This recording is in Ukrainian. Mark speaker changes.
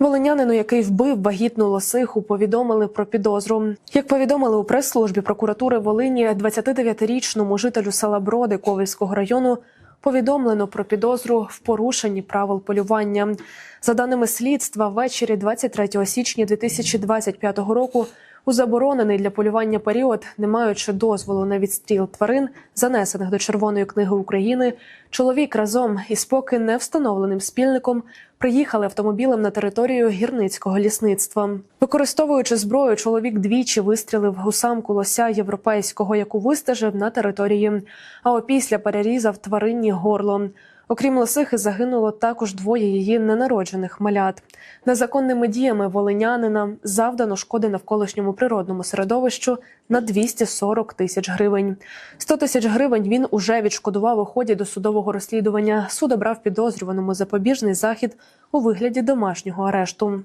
Speaker 1: Волинянину, який вбив вагітну лосиху, повідомили про підозру. Як повідомили у прес-службі прокуратури Волині, 29-річному жителю села Броди Ковельського району повідомлено про підозру в порушенні правил полювання. За даними слідства, ввечері 23 січня 2025 року у заборонений для полювання період, не маючи дозволу на відстріл тварин, занесених до Червоної книги України, чоловік разом із поки не встановленим спільником приїхали автомобілем на територію гірницького лісництва. Використовуючи зброю, чоловік двічі вистрілив у самку лося європейського, яку вистежив на території. А опісля перерізав тваринні горло. Окрім лосихи, загинуло також двоє її ненароджених малят. Незаконними діями волинянина завдано шкоди навколишньому природному середовищу на 240 тисяч гривень. 100 тисяч гривень він уже відшкодував у ході досудового розслідування. Суд обрав підозрюваному запобіжний захід у вигляді домашнього арешту.